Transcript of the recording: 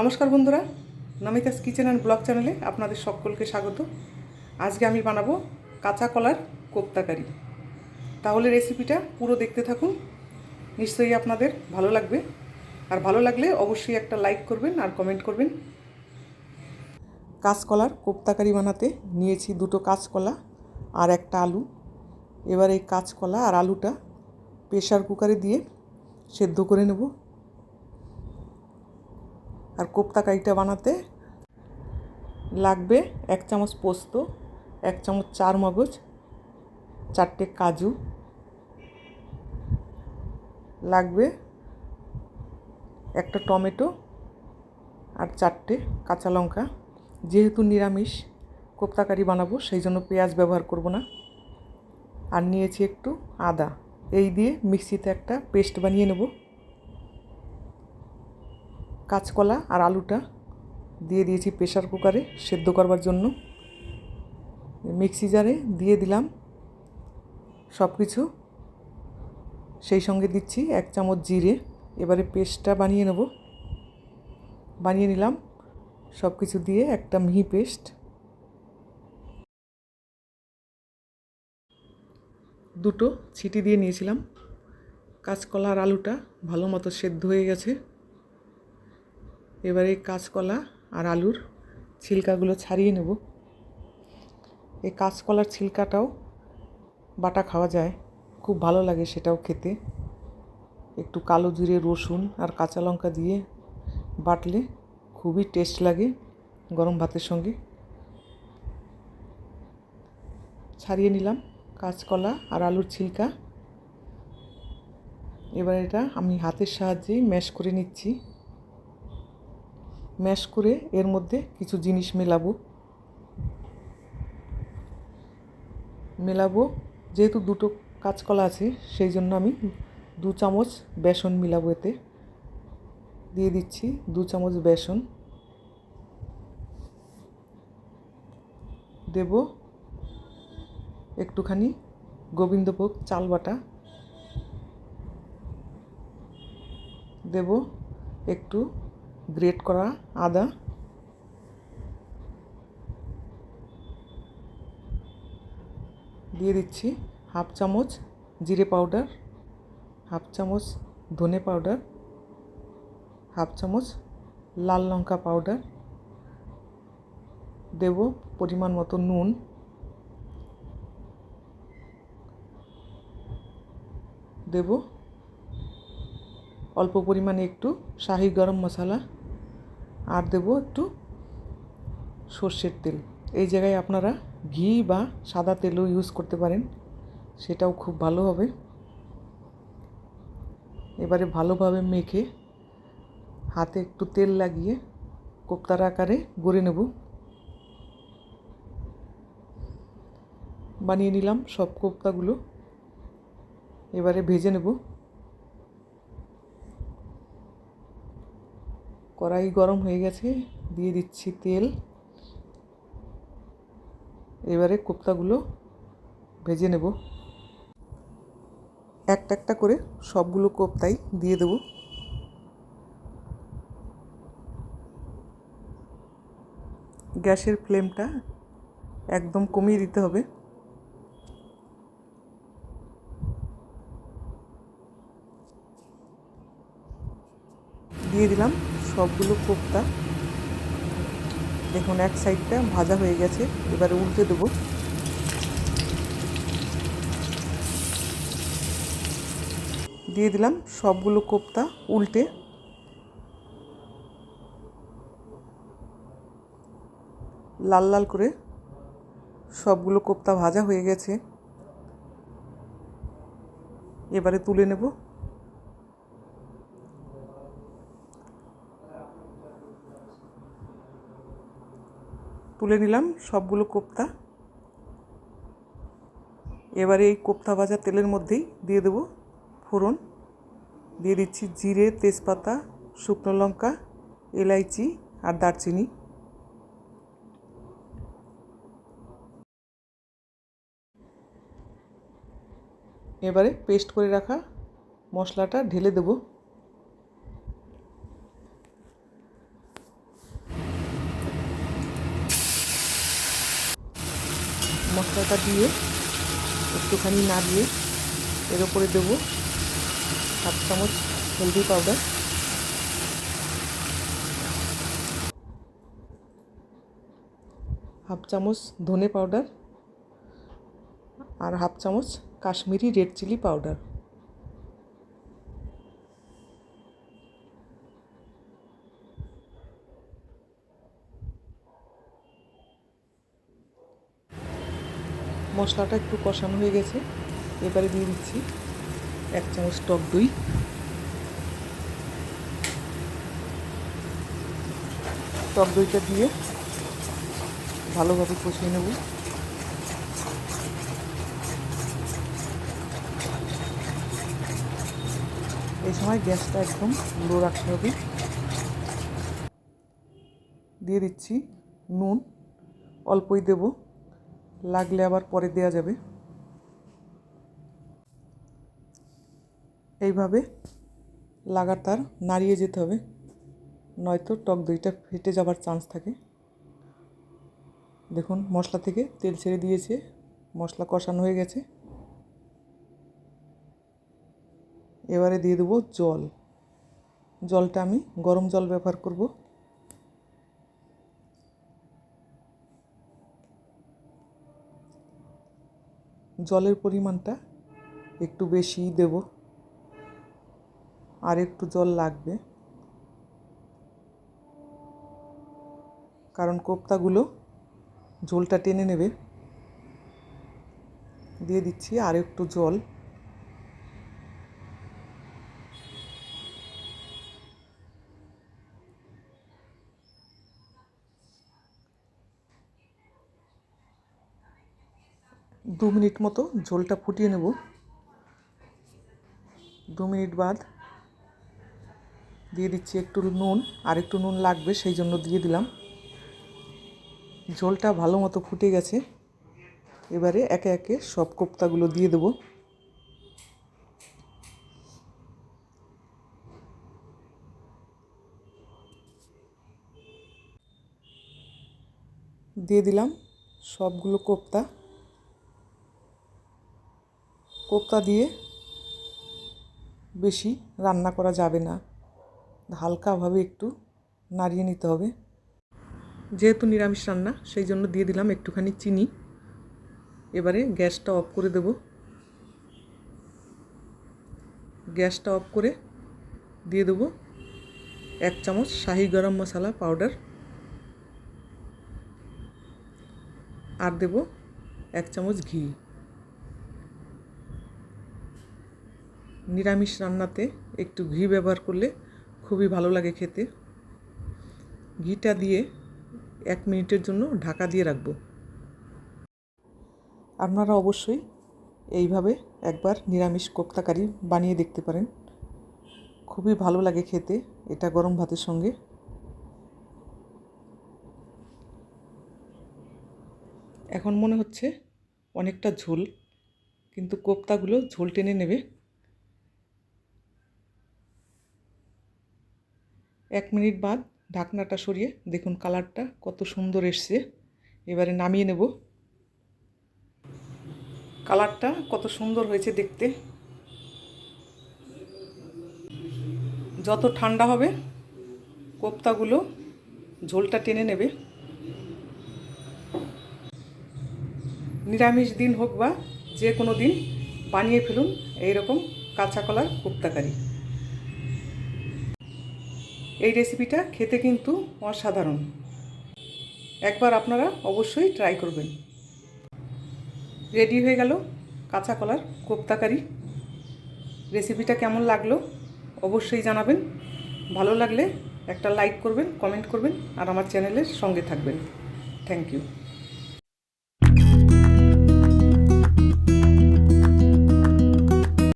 নমস্কার বন্ধুরা, নমিতাস kitchen and blog চ্যানেলে আপনাদের সকলকে স্বাগত। আজকে আমি বানাবো কাঁচা কলার কোপ্তাকারি তাহলে রেসিপিটা পুরো দেখতে থাকুন, নিশ্চয়ই আপনাদের ভালো লাগবে। আর ভালো লাগলে অবশ্যই একটা লাইক করবেন আর কমেন্ট করবেন। কাঁচকলার কোপ্তাকারি বানাতে নিয়েছি দুটো কাঁচকলা আর একটা আলু। এবার এই কাঁচকলা আর আলুটা প্রেশার কুকারে দিয়ে সেদ্ধ করে নেব। আর কোপ্তা কারিটা বানাতে লাগবে এক চামচ পোস্ত, এক চামচ চার মগজ, চারটে কাজু, লাগবে একটা টমেটো আর চারটে কাঁচা লঙ্কা। যেহেতু নিরামিষ কোপ্তাকারি বানাবো, সেই জন্য পেঁয়াজ ব্যবহার করব না। আর নিয়েছি একটু আদা। এই দিয়ে মিক্সিতে একটা পেস্ট বানিয়ে নেব। কাঁচকলা আর আলুটা দিয়ে দিয়েছি প্রেশার কুকারে সেদ্ধ করবার জন্য। মিক্সি জারে দিয়ে দিলাম সব কিছু। সেই সঙ্গে দিচ্ছি এক চামচ জিরে। এবারে পেস্টটা বানিয়ে নেব। বানিয়ে নিলাম। সব কিছু দিয়ে একটা মিহি পেস্ট। দুটো ছিটি দিয়ে নিয়েছিলাম। কাঁচকলা আর আলুটা ভালো মতো সেদ্ধ হয়ে গেছে। এবারে কাঁচকলা আর আলুর ছিলকাগুলো ছাড়িয়ে নেব। এই কাঁচকলার ছিলকাটাও বাটা খাওয়া যায়। খুব ভালো লাগে সেটাও খেতে। একটু কালো জিরে, রসুন আর কাঁচা লঙ্কা দিয়ে বাটলে খুবই টেস্ট লাগে গরম ভাতের সঙ্গে। ছাড়িয়ে নিলাম কাঁচকলা আর আলুর ছিলকা। এবার এটা আমি হাতের সাহায্যেই ম্যাশ করে নিচ্ছি। ম্যাশ করে এর মধ্যে কিছু জিনিস মেলাবো। মেলাবো, যেহেতু দুটো কাঁচকলা আছে, সেই জন্য আমি দু চামচ বেসন মিলাবো এতে। দিয়ে দিচ্ছি দু চামচ বেসন। দেব একটুখানি গোবিন্দভোগ চাল বাটা। দেব একটু গ্রেট করা আদা। দিয়ে দিচ্ছি হাফ চামচ জিরে পাউডার, হাফ চামচ ধনে পাউডার, হাফ চামচ লাল লঙ্কা পাউডার। দেব পরিমাণ মতো নুন। দেব অল্প পরিমাণে একটু শাহি গরম মশলা। আর দেব একটু সর্ষের তেল। এই জায়গায় আপনারা ঘি বা সাদা তেলও ইউজ করতে পারেন। সেটাও খুব ভালো হবে। এবারে ভালোভাবে মেখে হাতে একটু তেল লাগিয়ে কোপ্তার আকারে গড়ে নেব। বানিয়ে নিলাম সব কোপ্তাগুলো। এবারে ভেজে নেব। কড়াই গরম হয়ে গেছে, দিয়ে দিচ্ছি তেল। এবারে কোপ্তাগুলো ভেজে নেব। একটা একটা করে সবগুলো কোপ্তাই দিয়ে দেব। গ্যাসের ফ্লেমটা একদম কমিয়ে দিতে হবে। দিয়ে দিলাম সবগুলো কোপ্তা। দেখুন, এক সাইডটা ভাজা হয়ে গেছে, এবারে উল্টে দেবো। দিয়ে দিলাম সবগুলো কোপ্তা উল্টে। লাল লাল করে সবগুলো কোপ্তা ভাজা হয়ে গেছে। এবারে তুলে নেব। তুলে নিলাম সবগুলো কোপ্তা। এবারে এই কোপ্তা ভাজা তেলের মধ্যেই দিয়ে দেবো ফোড়ন। দিয়ে দিচ্ছি জিরে, তেজপাতা, শুকনো লঙ্কা, এলাইচি আর দারচিনি। এবারে পেস্ট করে রাখা মশলাটা ঢেলে দেবো। মশলাটা দিয়ে একটুখানি নাড়িয়ে এর ওপরে দেবো হাফ চামচ হলদি পাউডার। হাফ চামচ ধনে পাউডার আর হাফ চামচ কাশ্মীরি রেড চিলি পাউডার। মশলাটা একটু কষানো হয়ে গেছে। এবারে দিয়ে দিচ্ছি এক চামচ টক দই। টক দইটা দিয়ে ভালোভাবে কষিয়ে নেব। এই সময় গ্যাসটা একদম লো রাখতে হবে। দিয়ে দিচ্ছি নুন। অল্পই দেব। লাগলে আবার পরে দেওয়া যাবে। এইভাবে লাগাতার নাড়িয়ে যেতে হবে, নয়তো টক দইটা ফেটে যাবার চান্স থাকে। দেখুন, মশলা থেকে তেল ছেড়ে দিয়েছে, মশলা কষানো হয়ে গেছে। এবারে দিয়ে দেবো জল। জলটা আমি গরম জল ব্যবহার করব। জলের পরিমাণটা একটু বেশিই দেব। আর একটু জল লাগবে। কারণ কোপ্তাগুলো ঝোলটা টেনে নেবে। দিয়ে দিচ্ছি আর একটু জল দু মিনিট মতো ঝোলটা ফুটিয়ে নেব। দু মিনিট বাদ। দিয়ে দিচ্ছি একটু নুন, আর একটু নুন লাগবে সেই জন্য দিয়ে দিলাম। ঝোলটা ভালো মতো ফুটে গেছে। এবারে একে একে সব কোপ্তাগুলো দিয়ে দেবো। দিয়ে দিলাম সবগুলো কোপ্তা। কোপ্তা দিয়ে বেশি রান্না করা যাবে না। হালকাভাবে একটু নাড়িয়ে নিতে হবে। যেহেতু নিরামিষ রান্না, সেই জন্য দিয়ে দিলাম একটুখানি চিনি। এবারে গ্যাসটা অফ করে দেব। গ্যাসটা অফ করে দিয়ে দেবো এক চামচ শাহি গরম মশলা পাউডার। আর দেব এক চামচ ঘি। নিরামিষ রান্নাতে একটু ঘি ব্যবহার করলে খুবই ভালো লাগে খেতে। ঘিটা দিয়ে এক মিনিটের জন্য ঢাকা দিয়ে রাখব। আপনারা অবশ্যই এইভাবে একবার নিরামিষ কোপ্তাকারি বানিয়ে দেখতে পারেন। খুবই ভালো লাগে খেতে এটা গরম ভাতের সঙ্গে। এখন মনে হচ্ছে অনেকটা ঝোল, কিন্তু কোপ্তাগুলো ঝোল টেনে নেবে। এক মিনিট বাদ ঢাকনাটা সরিয়ে দেখুন কালারটা কত সুন্দর এসছে। এবারে নামিয়ে নেব। কালারটা কত সুন্দর হয়েছে দেখতে। যত ঠান্ডা হবে, কোপ্তাগুলো ঝোলটা টেনে নেবে। নিরামিষ দিন হোক বা যে কোনো দিন বানিয়ে ফেলুন এইরকম কাঁচা কলার কোপ্তাকারি। এই রেসিপিটা খেতে কিন্তু অসাধারণ। একবার আপনারা অবশ্যই ট্রাই করবেন। রেডি হয়ে গেল কাঁচা কলার কোপ্তাকারি রেসিপিটা কেমন লাগল অবশ্যই জানাবেন। ভালো লাগলে একটা লাইক করবেন কমেন্ট করবেন আর আমার চ্যানেলের সঙ্গে থাকবেন। Thank you